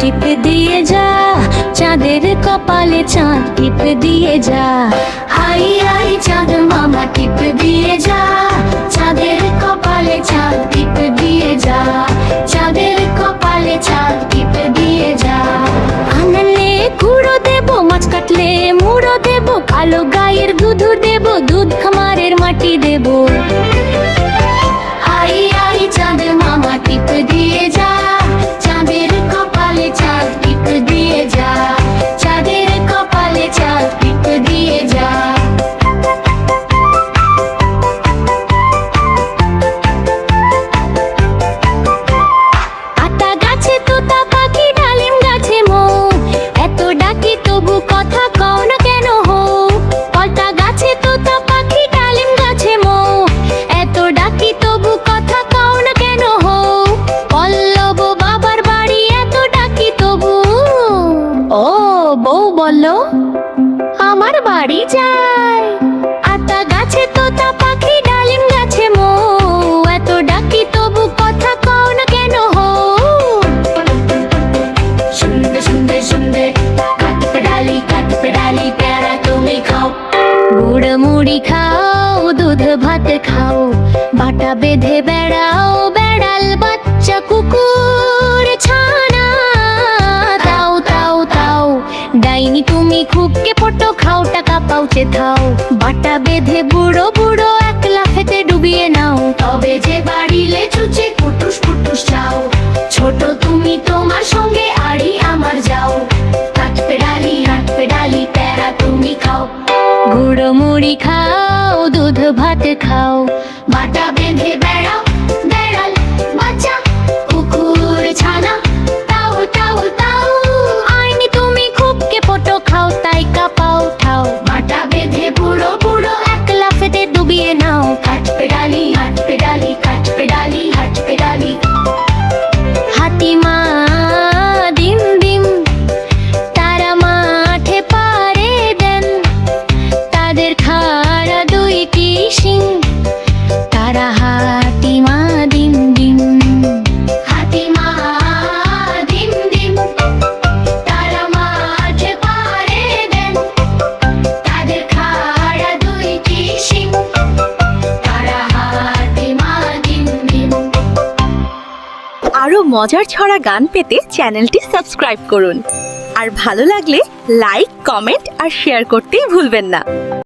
টিপ দিয়ে যা, চাঁদের কপালে চাঁদ টিপ দিয়ে যা। হাই হাই, চাঁদ মামা, টিপ দিয়ে যা, চাঁদের কপালে চাঁদ টিপ দিয়ে যা, চাঁদের কপালে চাঁদ টিপ দিয়ে যা। আনলে কুড়ো দেব, মাছ কাটলে মুড়ো দেব, কালো গায়ের দুধ দেব, দুধ খামারের মাটি দেব। বাড়ি যায়। আতা গাছে তোতা পাখি ডালিম গাছে মো। এত ডাকি তবু কথা কও না কেন হো? কাট কাট পেডালি প্যারা তুমি খাও। গুড় মুড়ি খাও দুধ ভাত খাও বাটা বেঁধে বেড়াও বেড়াল বাচ্চা ডাইনি, তুমি খুবকে ফটো খাও, টাকা পাউচে থাও বাটা বেঁধে বুড়ো বুড়ো এক লাফেতে ডুবিয়ে নাও। তবে যে বাড়িলে চুচে কুটুস কুটুস চাও, ছোট তুমি তোমার সঙ্গে আড়ি আমার যাও। কাট পেডালি হাট পেডালি, প্যারা তুমি খাও। গুঁড়ো মুড়ি খাও, দুধ ভাত খাও। বাটা বেঁধে বেড়াও আরও মজার ছড়া গান পেতে চ্যানেলটি সাবস্ক্রাইব করুন। আর ভালো লাগলে লাইক, কমেন্ট আর শেয়ার করতেই ভুলবেন না।